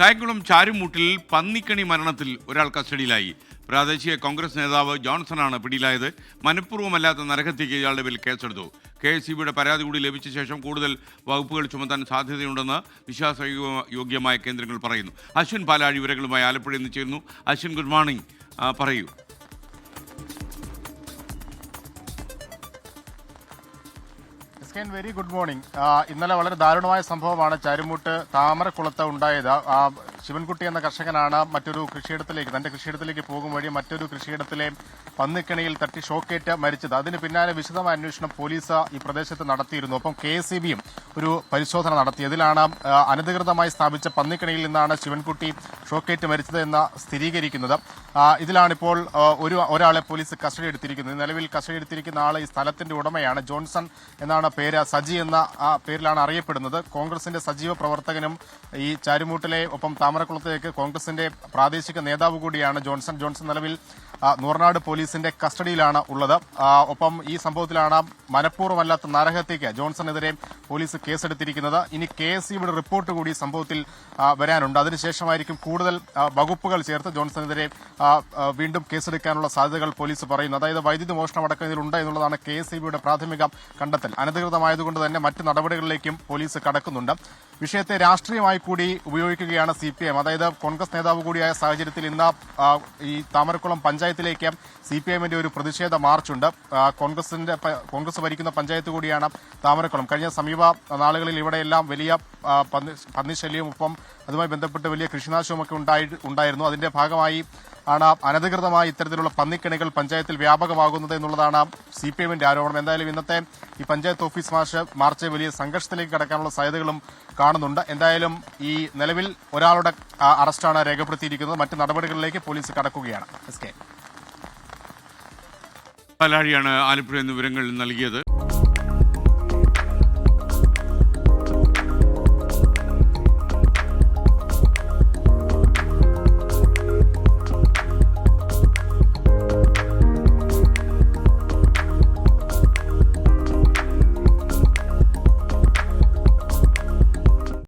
കായംകുളം ചാരുമൂട്ടിൽ പന്നിക്കണി മരണത്തിൽ ഒരാൾ കസ്റ്റഡിയിലായി. പ്രാദേശിക കോൺഗ്രസ് നേതാവ് ജോൺസണാണ് പിടിയിലായത്. മനഃപൂർവമല്ലാത്ത നരഹത്യയ്ക്ക് ഇയാളുടെ പേരിൽ കേസെടുത്തു. കെ എസ് സിബിയുടെ പരാതി കൂടി ലഭിച്ച ശേഷം കൂടുതൽ വകുപ്പുകൾ ചുമത്താൻ സാധ്യതയുണ്ടെന്ന് വിശ്വാസയോഗ്യമായ കേന്ദ്രങ്ങൾ പറയുന്നു. അശ്വിൻ പാലാഴി വിവരങ്ങളുമായി ആലപ്പുഴയിൽ നിന്ന് ചേരുന്നു. അശ്വിൻ ഗുഡ് മോർണിംഗ് പറയൂ. എസ്കെൻ വെരി ഗുഡ് മോർണിംഗ് ഇന്നലെ വളരെ ദാരുണമായ സംഭവമാണ് ചാരുമൂട്ട് താമരക്കുളത്ത് ഉണ്ടായത്. ശിവൻകുട്ടി എന്ന കർഷകനാണ് മറ്റൊരു കൃഷിയിടത്തിലേക്ക് തന്റെ കൃഷിയിടത്തിലേക്ക് പോകും വഴി മറ്റൊരു കൃഷിയിടത്തിലെ പന്നിക്കണിയിൽ തട്ടി ഷോക്കേറ്റ് മരിച്ചത്. അതിന് പിന്നാലെ വിശദമായ അന്വേഷണം പോലീസ് ഈ പ്രദേശത്ത് നടത്തിയിരുന്നു. ഒപ്പം കെ ഒരു പരിശോധന നടത്തി. അതിലാണ് അനധികൃതമായി സ്ഥാപിച്ച പന്നിക്കണിയിൽ നിന്നാണ് ശിവൻകുട്ടി ഷോക്കേറ്റ് മരിച്ചത് എന്ന് സ്ഥിരീകരിക്കുന്നത്. ഇതിലാണിപ്പോൾ ഒരു ഒരാളെ പോലീസ് കസ്റ്റഡി എടുത്തിരിക്കുന്നത്. നിലവിൽ കസ്റ്റഡി എടുത്തിരിക്കുന്ന ആൾ ഈ സ്ഥലത്തിന്റെ ഉടമയാണ്. ജോൺസൺ എന്നാണ് പേര്. സജി എന്ന പേരിലാണ് അറിയപ്പെടുന്നത്. കോൺഗ്രസിന്റെ സജീവ പ്രവർത്തകനും ഈ ചാരുമൂട്ടിലെ ഒപ്പം താമരക്കുളത്തേക്ക് കോൺഗ്രസിന്റെ പ്രാദേശിക നേതാവ് കൂടിയാണ് ജോൺസൺ. ജോൺസൺ നിലവിൽ നൂറനാട് പോലീസിന്റെ കസ്റ്റഡിയിലാണ് ഉള്ളത്. ഒപ്പം ഈ സംഭവത്തിലാണ് മനഃപൂർവമല്ലാത്ത നരഹത്യയ്ക്ക് ജോൺസണെതിരെ പോലീസ് കേസെടുത്തിരിക്കുന്നത്. ഇനി കെ എസ് സിയുടെ റിപ്പോർട്ട് കൂടി സംഭവത്തിൽ വരാനുണ്ട്. അതിനുശേഷമായിരിക്കും കൂടുതൽ വകുപ്പുകൾ ചേർത്ത് ജോൺസണെതിരെ വീണ്ടും കേസെടുക്കാനുള്ള സാധ്യതകൾ പോലീസ് പറയുന്നു. അതായത് വൈദ്യുതി മോഷണം അടക്കം ഇതിലുണ്ട് എന്നുള്ളതാണ് കെ എസ് സിബിയുടെ പ്രാഥമിക കണ്ടെത്തൽ. അനധികൃതമായതുകൊണ്ട് തന്നെ മറ്റ് നടപടികളിലേക്കും പോലീസ് കടക്കുന്നുണ്ട്. വിഷയത്തെ രാഷ്ട്രീയമായി കൂടി ഉപയോഗിക്കുകയാണ് സി അതായത് കോൺഗ്രസ് നേതാവ് കൂടിയായ സാഹചര്യത്തിൽ ഇന്ന് ഈ താമരക്കുളം പഞ്ചായത്തിലേക്ക് സി പി എമ്മിന്റെ ഒരു പ്രതിഷേധ മാർച്ചുണ്ട്. കോൺഗ്രസിന്റെ കോൺഗ്രസ് ഭരിക്കുന്ന പഞ്ചായത്ത് കൂടിയാണ് താമരക്കുളം. കഴിഞ്ഞ സമീപ നാളുകളിൽ ഇവിടെയെല്ലാം വലിയ പന്നി പന്നിശല്യവും ഒപ്പം അതുമായി ബന്ധപ്പെട്ട് വലിയ കൃഷിനാശവും ഒക്കെ ഉണ്ടായി ഉണ്ടായിരുന്നു. അതിന്റെ ഭാഗമായി ആണ് അനധികൃതമായി ഇത്തരത്തിലുള്ള പന്നിക്കിണികൾ പഞ്ചായത്തിൽ വ്യാപകമാകുന്നത് എന്നുള്ളതാണ് സി പി എമ്മിന്റെ ആരോപണം. എന്തായാലും ഇന്നത്തെ ഈ പഞ്ചായത്ത് ഓഫീസ് മാർച്ച് മാർച്ച് വലിയ സംഘർഷത്തിലേക്ക് കടക്കാനുള്ള സാധ്യതകളും കാണുന്നുണ്ട്. എന്തായാലും ഈ നിലവിൽ ഒരാളുടെ അറസ്റ്റാണ് രേഖപ്പെടുത്തിയിരിക്കുന്നത്. മറ്റ് നടപടികളിലേക്ക് പോലീസ് കടക്കുകയാണ്. എസ് പാലാഴിയാണ് ആലപ്പുഴ എന്ന വിവരങ്ങൾ നൽകിയത്.